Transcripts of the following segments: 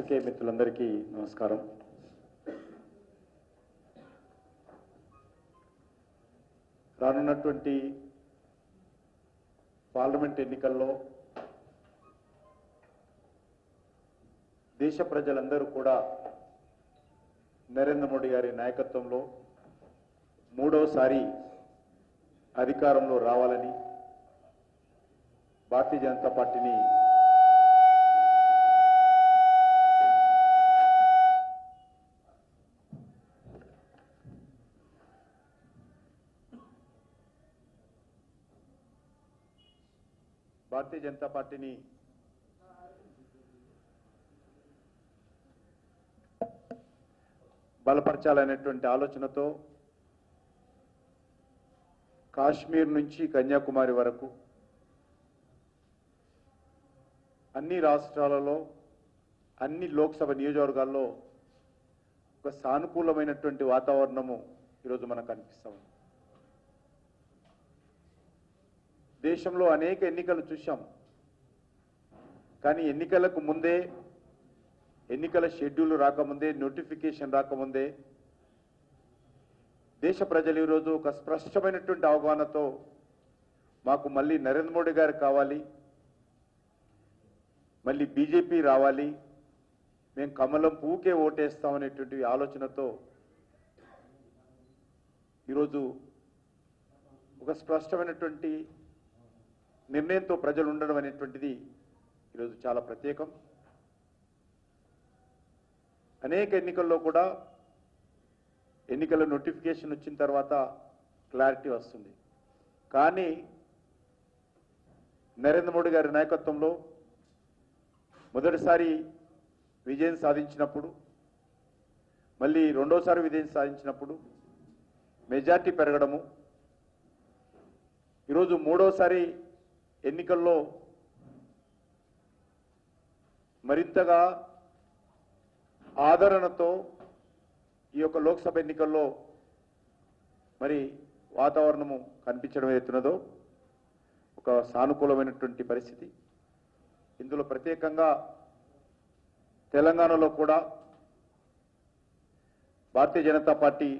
పాత్రికేయ మిత్రులందరికీ నమస్కారం. రానున్నటువంటి పార్లమెంట్ ఎన్నికల్లో దేశ ప్రజలందరూ కూడా నరేంద్ర మోడీ గారి నాయకత్వంలో మూడవసారి అధికారంలో రావాలని భారతీయ జనతా పార్టీని భారతీయ జనతా పార్టీని బలపరచాలనేటువంటి ఆలోచనతో కాశ్మీర్ నుంచి కన్యాకుమారి వరకు అన్ని రాష్ట్రాలలో అన్ని లోక్సభ నియోజకవర్గాల్లో ఒక సానుకూలమైనటువంటి వాతావరణము ఈరోజు మనకు కనిపిస్తా ఉంది. దేశంలో అనేక ఎన్నికలు చూశాం. కానీ ఎన్నికలకు ముందే ఎన్నికల షెడ్యూల్ రాకముందే నోటిఫికేషన్ రాకముందే దేశ ప్రజలు ఈరోజు ఒక స్పష్టమైనటువంటి అవగాహనతో మాకు మళ్ళీ నరేంద్ర మోడీ గారు కావాలి మళ్ళీ బీజేపీ రావాలి మేము కమలం పువ్వుకే ఓటేస్తామనేటువంటి ఆలోచనతో ఈరోజు ఒక స్పష్టమైనటువంటి నిర్ణయంతో ప్రజలు ఉండడం అనేటువంటిది ఈరోజు చాలా ప్రత్యేకం. అనేక ఎన్నికల్లో కూడా ఎన్నికల నోటిఫికేషన్ వచ్చిన తర్వాత క్లారిటీ వస్తుంది. కానీ నరేంద్ర మోడీ గారి నాయకత్వంలో మొదటిసారి విజయం సాధించినప్పుడు మళ్ళీ రెండోసారి విజయం సాధించినప్పుడు మెజార్టీ పెరగడము ఈరోజు మూడోసారి ఎన్నికల్లో మరింతగా ఆదరణతో ఈ యొక్క లోక్సభ ఎన్నికల్లో మరి వాతావరణము కనిపించడం ఎత్తున్నదో ఒక సానుకూలమైనటువంటి పరిస్థితి. ఇందులో ప్రత్యేకంగా తెలంగాణలో కూడా భారతీయ జనతా పార్టీ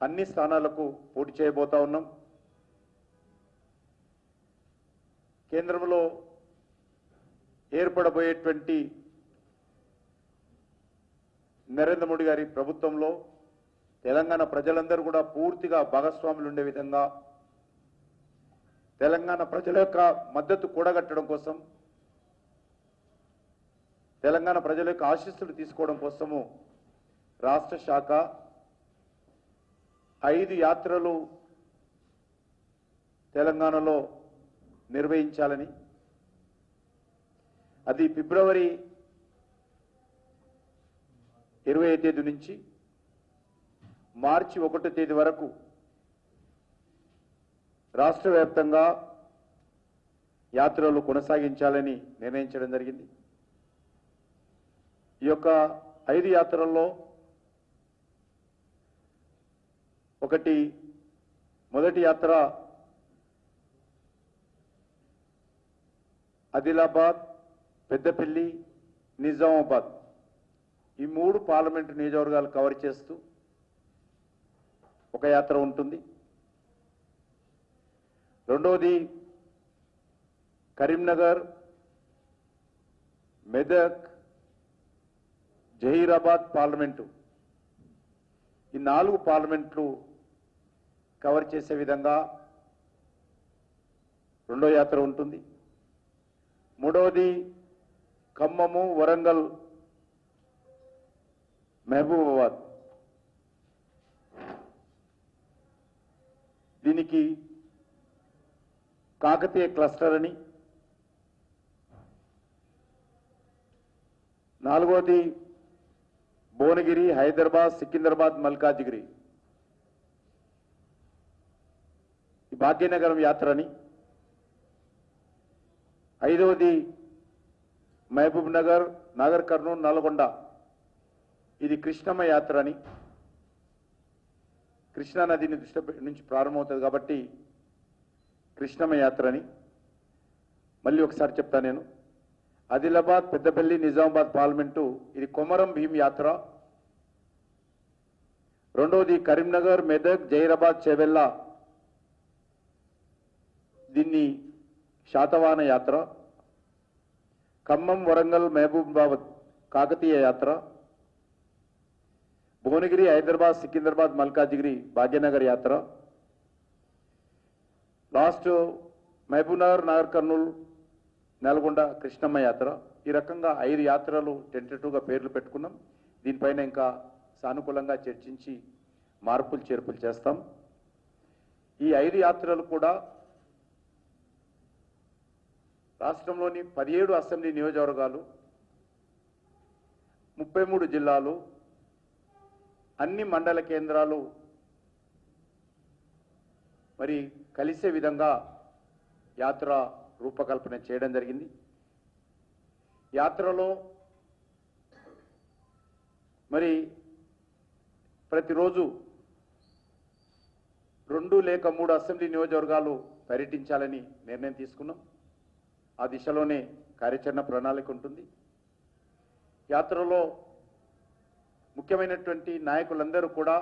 అన్ని స్థానాలకు పోటీ చేయబోతా ఉన్నాం. కేంద్రంలో ఏర్పడబోయేటువంటి నరేంద్ర మోడీ గారి ప్రభుత్వంలో తెలంగాణ ప్రజలందరూ కూడా పూర్తిగా భాగస్వాములు ఉండే విధంగా తెలంగాణ ప్రజల యొక్క మద్దతు కూడగట్టడం కోసం తెలంగాణ ప్రజల యొక్క ఆశీస్సులు తీసుకోవడం కోసము రాష్ట్ర శాఖ ఐదు యాత్రలు తెలంగాణలో నిర్వహించాలని. అది ఫిబ్రవరి ఇరవై తేదీ నుంచి మార్చి ఒకటో తేదీ వరకు రాష్ట్ర వ్యాప్తంగా యాత్రలు కొనసాగించాలని నిర్ణయించడం జరిగింది. ఈ యొక్క ఐదు యాత్రల్లో ఒకటి మొదటి యాత్ర ఆదిలాబాద్ పెద్దపల్లి నిజామాబాద్ ఈ మూడు పార్లమెంటు నియోజకవర్గాలు కవర్ చేస్తూ ఒక యాత్ర ఉంటుంది. రెండవది కరీంనగర్ మెదక్ జహీరాబాద్ పార్లమెంటు. ఈ నాలుగు పార్లమెంట్లు కవర్ చేసే విధంగా రెండో యాత్ర ఉంటుంది. మూడవది ఖమ్మము వరంగల్ మహబూబాబాద్. దీనికి కాకతీయ క్లస్టర్ అని. నాలుగవది భువనగిరి హైదరాబాద్ సికింద్రాబాద్ మల్కాజిగిరి. భాగ్యనగరం యాత్రని ఐదవది మహబూబ్ నగర్ నాగర్ కర్నూలు నల్గొండ. ఇది కృష్ణమ్మ యాత్ర అని. కృష్ణా నదిని దృష్టి నుంచి ప్రారంభమవుతుంది కాబట్టి కృష్ణమ్మ యాత్ర అని. మళ్ళీ ఒకసారి చెప్తా నేను. ఆదిలాబాద్ పెద్దపల్లి నిజామాబాద్ పార్లమెంటు ఇది కొమరం భీమ్ యాత్ర. రెండవది కరీంనగర్ మెదక్ జైరాబాద్ చెవెల్లా దీన్ని శాతవాన యాత్ర ఖమ్మం వరంగల్ మహబూబాబాద్ కాకతీయ యాత్ర భువనగిరి హైదరాబాద్ సికింద్రాబాద్ మల్కాజిగిరి భాగ్యనగర్ యాత్ర లాస్ట్ మహబూబ్నగర్ నగర్ కర్నూలు నల్గొండ కృష్ణమ్మ యాత్ర. ఈ రకంగా ఐదు యాత్రలు టెంటేటివ్గా పేర్లు పెట్టుకున్నాం. దీనిపైన ఇంకా సానుకూలంగా చర్చించి మార్పులు చేర్పులు చేస్తాం. ఈ ఐదు యాత్రలు కూడా రాష్ట్రంలోని పదిహేడు అసెంబ్లీ నియోజకవర్గాలు ముప్పై మూడు జిల్లాలు అన్ని మండల కేంద్రాలు మరి కలిసే విధంగా యాత్ర రూపకల్పన చేయడం జరిగింది. యాత్రలో మరి ప్రతిరోజు రెండు లేక మూడు అసెంబ్లీ నియోజకవర్గాలు పర్యటించాలని నిర్ణయం తీసుకున్నాం. ఆ దిశలోనే కార్యాచరణ ప్రణాళిక ఉంటుంది. యాత్రలో ముఖ్యమైనటువంటి నాయకులందరూ కూడా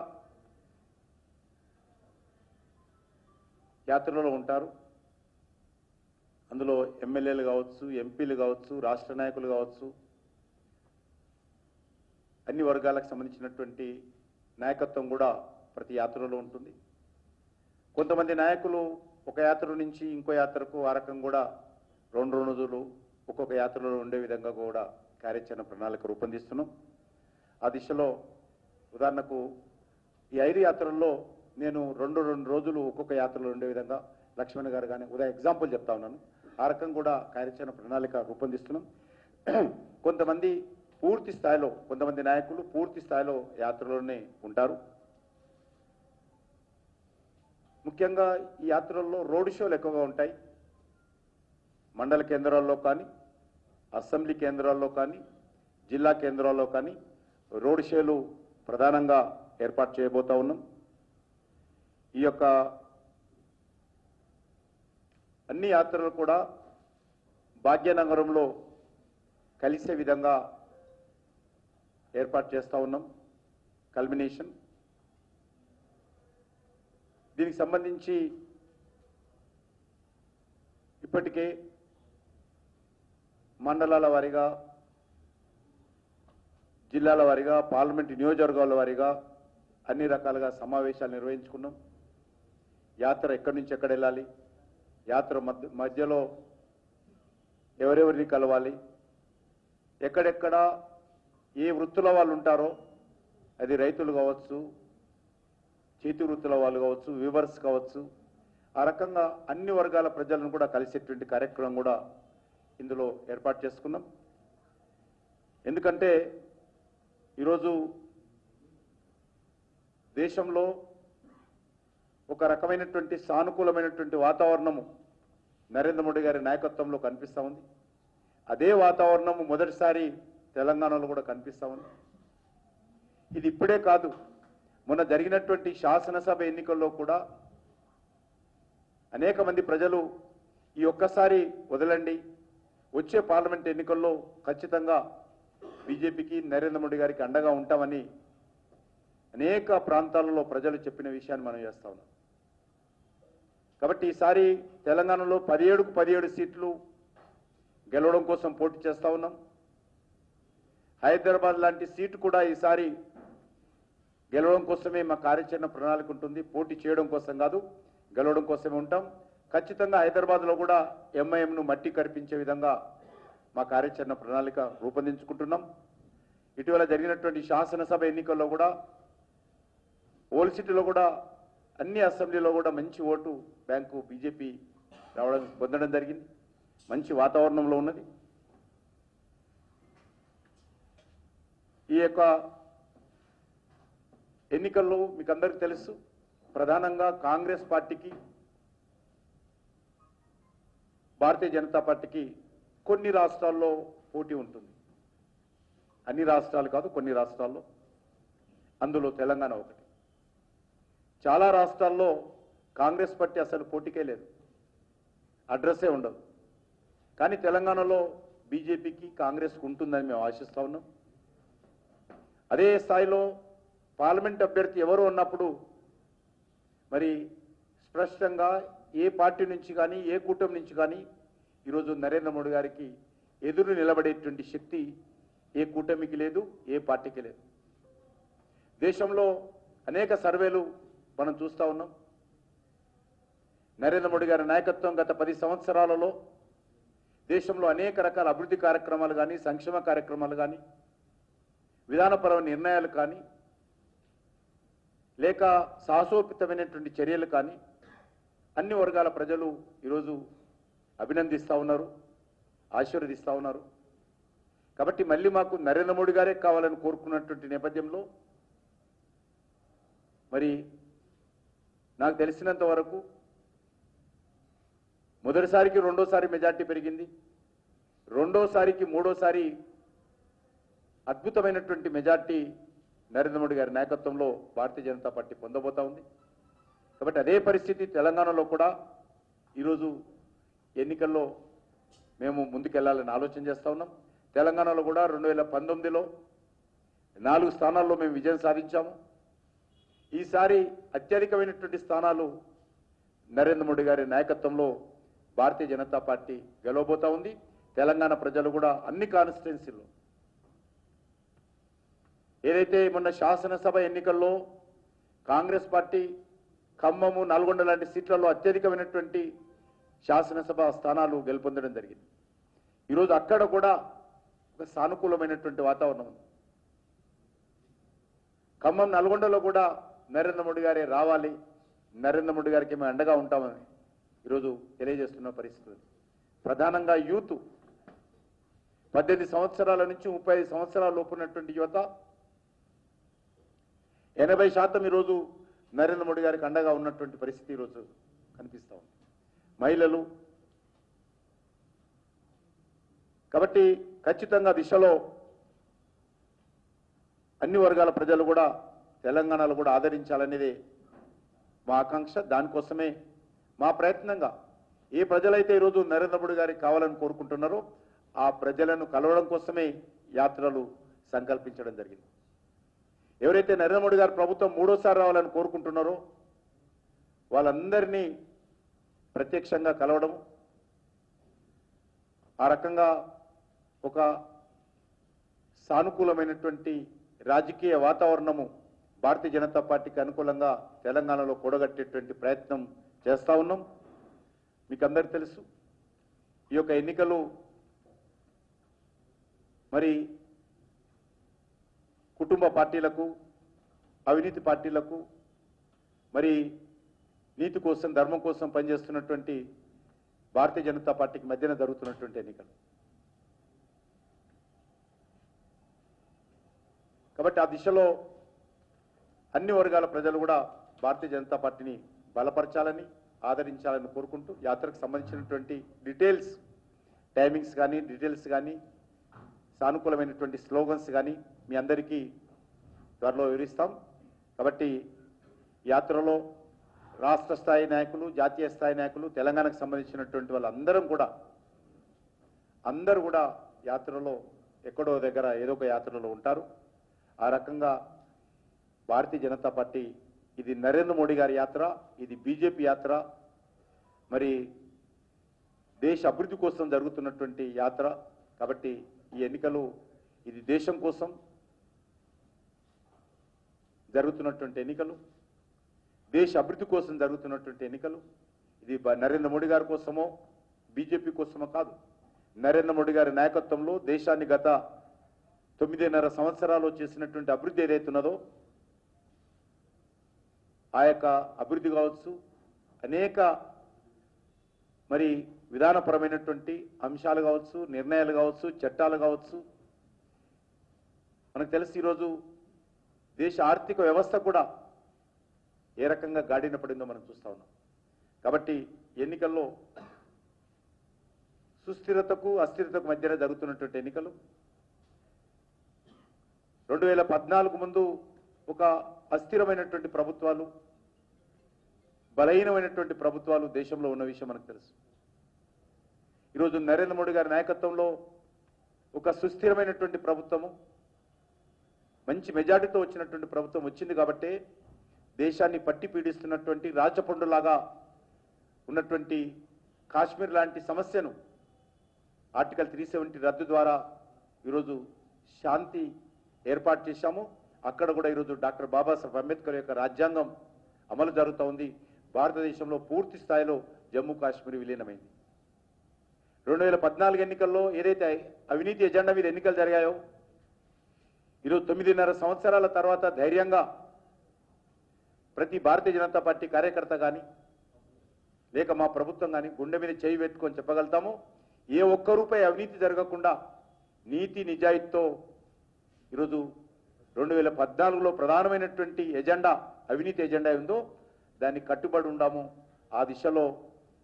యాత్రలో ఉంటారు. అందులో ఎమ్మెల్యేలు కావచ్చు ఎంపీలు కావచ్చు రాష్ట్ర నాయకులు కావచ్చు అన్ని వర్గాలకు సంబంధించినటువంటి నాయకత్వం కూడా ప్రతి యాత్రలో ఉంటుంది. కొంతమంది నాయకులు ఒక యాత్ర నుంచి ఇంకో యాత్రకు ఆ రకం కూడా రెండు రెండు రోజులు ఒక్కొక్క యాత్రలో ఉండే విధంగా కూడా కార్యాచరణ ప్రణాళిక రూపొందిస్తున్నాం. ఆ దిశలో ఉదాహరణకు ఈ ఐదు యాత్రల్లో నేను రెండు రెండు రోజులు ఒక్కొక్క యాత్రలో ఉండే విధంగా లక్ష్మణ్ గారు కానీ ఉదయం ఎగ్జాంపుల్ చెప్తా ఉన్నాను. ఆ రకం కూడా కార్యాచరణ ప్రణాళిక రూపొందిస్తున్నాం. కొంతమంది పూర్తి స్థాయిలో కొంతమంది నాయకులు పూర్తి స్థాయిలో యాత్రలోనే ఉంటారు. ముఖ్యంగా ఈ యాత్రల్లో రోడ్ షోలు ఎక్కువగా ఉంటాయి. మండల కేంద్రాల్లో కానీ అసెంబ్లీ కేంద్రాల్లో కానీ జిల్లా కేంద్రాల్లో కానీ రోడ్ షోలు ప్రధానంగా ఏర్పాటు చేయబోతా ఉన్నాం. ఈ యొక్క అన్ని యాత్రలు కూడా భాగ్యనగరంలో కలిసే విధంగా ఏర్పాటు చేస్తా ఉన్నాం. కల్మినేషన్ దీనికి సంబంధించి ఇప్పటికే మండలాల వారీగా జిల్లాల వారీగా పార్లమెంట్ నియోజకవర్గాల వారీగా అన్ని రకాలుగా సమావేశాలు నిర్వహించుకున్నాం. యాత్ర ఎక్కడి నుంచి ఎక్కడ వెళ్ళాలి? యాత్ర మధ్య మధ్యలో ఎవరెవరిని కలవాలి? ఎక్కడెక్కడ ఏ వృత్తుల వాళ్ళు ఉంటారో అది రైతులు కావచ్చు చేతి వృత్తుల వాళ్ళు కావచ్చు వివర్స్ కావచ్చు ఆ రకంగా అన్ని వర్గాల ప్రజలను కూడా కలిసేటువంటి కార్యక్రమం కూడా ఇందులో ఏర్పాటు చేసుకున్నాం ఎందుకంటే ఈరోజు దేశంలో ఒక రకమైనటువంటి సానుకూలమైనటువంటి వాతావరణము నరేంద్ర మోడీ గారి నాయకత్వంలో కనిపిస్తూ ఉంది. అదే వాతావరణము మొదటిసారి తెలంగాణలో కూడా కనిపిస్తూ ఉంది. ఇది ఇప్పుడే కాదు మొన్న జరిగినటువంటి శాసనసభ ఎన్నికల్లో కూడా అనేక మంది ప్రజలు ఈ ఒక్కసారి వదలండి వచ్చే పార్లమెంట్ ఎన్నికల్లో ఖచ్చితంగా బీజేపీకి నరేంద్ర మోడీ గారికి అండగా ఉంటామని అనేక ప్రాంతాలలో ప్రజలు చెప్పిన విషయాన్ని మనం చేస్తా ఉన్నాం. కాబట్టి ఈసారి తెలంగాణలో పదిహేడుకు పదిహేడు సీట్లు గెలవడం కోసం పోటీ చేస్తా ఉన్నాం. హైదరాబాద్ లాంటి సీటు కూడా ఈసారి గెలవడం కోసమే మా కార్యాచరణ ప్రణాళిక ఉంటుంది. పోటీ చేయడం కోసం కాదు గెలవడం కోసమే ఉంటాం. ఖచ్చితంగా హైదరాబాద్లో కూడా ఎంఐఎంను మట్టి కరిపించే విధంగా మా కార్యాచరణ ప్రణాళిక రూపొందించుకుంటున్నాం. ఇటీవల జరిగినటువంటి శాసనసభ ఎన్నికల్లో కూడా ఓల్ సిటీలో కూడా అన్ని అసెంబ్లీలో కూడా మంచి ఓటు బ్యాంకు బీజేపీ రావడం పొందడం జరిగింది. మంచి వాతావరణంలో ఉన్నది. ఈ యొక్క ఎన్నికల్లో మీకు అందరికీ తెలుసు ప్రధానంగా కాంగ్రెస్ పార్టీకి భారతీయ జనతా పార్టీకి కొన్ని రాష్ట్రాల్లో పోటీ ఉంటుంది. అన్ని రాష్ట్రాలు కాదు కొన్ని రాష్ట్రాల్లో. అందులో తెలంగాణ ఒకటి. చాలా రాష్ట్రాల్లో కాంగ్రెస్ పార్టీ అసలు పోటీకే లేదు. అడ్రస్సే ఉండదు. కానీ తెలంగాణలో బీజేపీకి కాంగ్రెస్కు ఉంటుందని మేము ఆశిస్తూ ఉన్నాం. అదే స్థాయిలో పార్లమెంట్ అభ్యర్థి ఎవరు ఉన్నప్పుడు మరి స్పష్టంగా ఏ పార్టీ నుంచి కానీ ఏ కూటమి నుంచి కానీ ఈరోజు నరేంద్ర మోడీ గారికి ఎదురు నిలబడేటువంటి శక్తి ఏ కూటమికి లేదు ఏ పార్టీకి లేదు. దేశంలో అనేక సర్వేలు మనం చూస్తూ ఉన్నాం. నరేంద్ర మోడీ గారి నాయకత్వం గత పది సంవత్సరాలలో దేశంలో అనేక రకాల అభివృద్ధి కార్యక్రమాలు కానీ సంక్షేమ కార్యక్రమాలు కానీ విధానపరమైన నిర్ణయాలు కానీ లేక సాహసోపితమైనటువంటి చర్యలు కానీ అన్ని వర్గాల ప్రజలు ఈరోజు అభినందిస్తూ ఉన్నారు ఆశీర్వదిస్తూ ఉన్నారు. కాబట్టి మళ్ళీ మాకు నరేంద్ర మోడీ గారే కావాలని కోరుకున్నటువంటి నేపథ్యంలో మరి నాకు తెలిసినంత వరకు మొదటిసారికి రెండోసారి మెజార్టీ పెరిగింది. రెండోసారికి మూడోసారి అద్భుతమైనటువంటి మెజార్టీ నరేంద్ర మోడీ గారి నాయకత్వంలో భారతీయ జనతా పార్టీ పొందబోతా ఉంది. కాబట్టి అదే పరిస్థితి తెలంగాణలో కూడా ఈరోజు ఎన్నికల్లో మేము ముందుకెళ్ళాలని ఆలోచన చేస్తూ ఉన్నాం. తెలంగాణలో కూడా రెండు వేల పంతొమ్మిదిలో నాలుగు స్థానాల్లో మేము విజయం సాధించాము. ఈసారి అత్యధికమైనటువంటి స్థానాలు నరేంద్ర మోడీ గారి నాయకత్వంలో భారతీయ జనతా పార్టీ గెలవబోతా ఉంది. తెలంగాణ ప్రజలు కూడా అన్ని కాన్స్టిట్యున్సీల్లో ఏదైతే మొన్న శాసనసభ ఎన్నికల్లో కాంగ్రెస్ పార్టీ ఖమ్మము నల్గొండ లాంటి సీట్లలో అత్యధికమైనటువంటి శాసనసభ స్థానాలు గెలుపొందడం జరిగింది. ఈరోజు అక్కడ కూడా ఒక సానుకూలమైనటువంటి వాతావరణం ఉంది. ఖమ్మం నల్గొండలో కూడా నరేంద్ర మోడీ గారే రావాలి నరేంద్ర మోడీ గారికి మేము అండగా ఉంటామని ఈరోజు తెలియజేస్తున్న పరిస్థితి ప్రధానంగా యూత్ పద్దెనిమిది సంవత్సరాల నుంచి ముప్పై ఐదు సంవత్సరాల ఉన్నటువంటి యువత ఎనభై శాతం ఈరోజు నరేంద్ర మోడీ గారికి అండగా ఉన్నటువంటి పరిస్థితి ఈరోజు కనిపిస్తా ఉంది. మహిళలు. కాబట్టి ఖచ్చితంగా దిశలో అన్ని వర్గాల ప్రజలు కూడా తెలంగాణలో కూడా ఆదరించాలనేదే మా ఆకాంక్ష. దానికోసమే మా ప్రయత్నంగా ఏ ప్రజలైతే ఈరోజు నరేంద్ర మోడీ గారికి కావాలని కోరుకుంటున్నారో ఆ ప్రజలను కలవడం కోసమే యాత్రలు సంకల్పించడం జరిగింది. ఎవరైతే నరేంద్ర మోడీ గారు ప్రభుత్వం మూడోసారి రావాలని కోరుకుంటున్నారో వాళ్ళందరినీ ప్రత్యక్షంగా కలవడం ఆ రకంగా ఒక సానుకూలమైనటువంటి రాజకీయ వాతావరణము భారతీయ జనతా పార్టీకి అనుకూలంగా తెలంగాణలో కూడగట్టేటువంటి ప్రయత్నం చేస్తూ ఉన్నాం. మీకు అందరికీ తెలుసు ఈ యొక్క ఎన్నికలు మరి కుటుంబ పార్టీలకు అవినీతి పార్టీలకు మరి నీతి కోసం ధర్మం కోసం పనిచేస్తున్నటువంటి భారతీయ జనతా పార్టీకి మధ్యన జరుగుతున్నటువంటి ఎన్నికలు. కాబట్టి ఆ దిశలో అన్ని వర్గాల ప్రజలు కూడా భారతీయ జనతా పార్టీని బలపరచాలని ఆదరించాలని కోరుకుంటూ యాత్రకు సంబంధించినటువంటి డీటెయిల్స్ టైమింగ్స్ కానీ డీటెయిల్స్ కానీ సానుకూలమైనటువంటి స్లోగన్స్ కానీ మీ అందరికీ త్వరలో వివరిస్తాం. కాబట్టి యాత్రలో రాష్ట్ర స్థాయి నాయకులు జాతీయ స్థాయి నాయకులు తెలంగాణకు సంబంధించినటువంటి వాళ్ళందరం కూడా అందరూ కూడా యాత్రలో ఎక్కడో దగ్గర ఏదో ఒక యాత్రలో ఉంటారు. ఆ రకంగా భారతీయ జనతా పార్టీ ఇది నరేంద్ర మోడీ గారి యాత్ర ఇది బీజేపీ యాత్ర మరి దేశ అభివృద్ధి కోసం జరుగుతున్నటువంటి యాత్ర. కాబట్టి ఈ ఎన్నికలు ఇది దేశం కోసం జరుగుతున్నటువంటి ఎన్నికలు. దేశ అభివృద్ధి కోసం జరుగుతున్నటువంటి ఎన్నికలు. ఇది బ- నరేంద్ర మోడీ గారి కోసమో బీజేపీ కోసమో కాదు. నరేంద్ర మోడీ గారి నాయకత్వంలో దేశాన్ని గత తొమ్మిదిన్నర సంవత్సరాలు చేసినటువంటి అభివృద్ధి ఏదైతున్నదో ఆ యొక్క అభివృద్ధి కావచ్చు అనేక మరి విధానపరమైనటువంటి అంశాలు కావచ్చు నిర్ణయాలు కావచ్చు చట్టాలు కావచ్చు. మనకు తెలిసి ఈరోజు దేశ ఆర్థిక వ్యవస్థ కూడా ఏ రకంగా గాడిన పడిందో మనం చూస్తా ఉన్నాం. కాబట్టి ఎన్నికల్లో సుస్థిరతకు అస్థిరతకు మధ్యన జరుగుతున్నటువంటి ఎన్నికలు. రెండు వేల పద్నాలుగు ముందు ఒక అస్థిరమైనటువంటి ప్రభుత్వాలు బలహీనమైనటువంటి ప్రభుత్వాలు దేశంలో ఉన్న విషయం మనకు తెలుసు. ఈరోజు నరేంద్ర మోడీ గారి నాయకత్వంలో ఒక సుస్థిరమైనటువంటి ప్రభుత్వము మంచి మెజార్టీతో వచ్చినటువంటి ప్రభుత్వం వచ్చింది కాబట్టే దేశాన్ని పట్టి పీడిస్తున్నటువంటి రాజపండులాగా ఉన్నటువంటి కాశ్మీర్ లాంటి సమస్యను ఆర్టికల్ త్రీ సెవెంటీ రద్దు ద్వారా ఈరోజు శాంతి ఏర్పాటు చేశాము. అక్కడ కూడా ఈరోజు డాక్టర్ బాబాసాహెబ్ అంబేద్కర్ యొక్క రాజ్యాంగం అమలు జరుగుతూ ఉంది. భారతదేశంలో పూర్తి స్థాయిలో జమ్మూ కాశ్మీర్ విలీనమైంది. రెండు వేల పద్నాలుగు ఎన్నికల్లో ఏదైతే అవినీతి ఎజెండా మీద ఎన్నికలు జరిగాయో ఈరోజు తొమ్మిదిన్నర సంవత్సరాల తర్వాత ధైర్యంగా ప్రతి భారతీయ జనతా పార్టీ కార్యకర్త కానీ లేక మా ప్రభుత్వం కానీ గుండె మీద చేయి పెట్టుకొని చెప్పగలుగుతాము ఏ ఒక్క రూపాయి అవినీతి జరగకుండా నీతి నిజాయితీతో ఈరోజు రెండు వేల పద్నాలుగులో ప్రధానమైనటువంటి ఎజెండా అవినీతి ఎజెండా ఉందో దాన్ని కట్టుబడి ఉండాము. ఆ దిశలో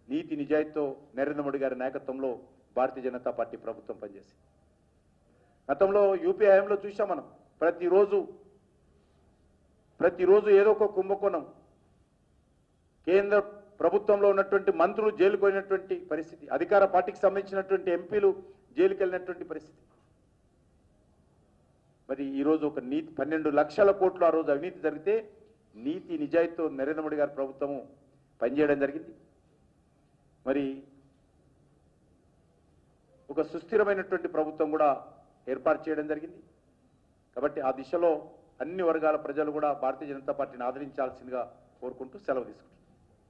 నీతి నిజాయితీతో నరేంద్ర మోడీ గారి నాయకత్వంలో భారతీయ జనతా పార్టీ ప్రభుత్వం పనిచేసింది. గతంలో యూపీ హయాంలో చూసాం మనం ప్రతిరోజు ప్రతిరోజు ఏదో ఒక కుంభకోణం. కేంద్ర ప్రభుత్వంలో ఉన్నటువంటి మంత్రులు జైలుకు పోయినటువంటి పరిస్థితి అధికార పార్టీకి సంబంధించినటువంటి ఎంపీలు జైలుకి వెళ్ళినటువంటి పరిస్థితి. మరి ఈరోజు ఒక నీతి పన్నెండు లక్షల కోట్లు ఆ రోజు అవినీతి జరిగితే నీతి నిజాయితీతో నరేంద్ర మోడీ గారి ప్రభుత్వము పనిచేయడం జరిగింది. మరి ఒక సుస్థిరమైనటువంటి ప్రభుత్వం కూడా ఏర్పాటు చేయడం జరిగింది. కాబట్టి ఆ దిశలో అన్ని వర్గాల ప్రజలు కూడా భారతీయ జనతా పార్టీని ఆదరించాల్సిందిగా కోరుకుంటూ సెలవు తీసుకుంటున్నాను.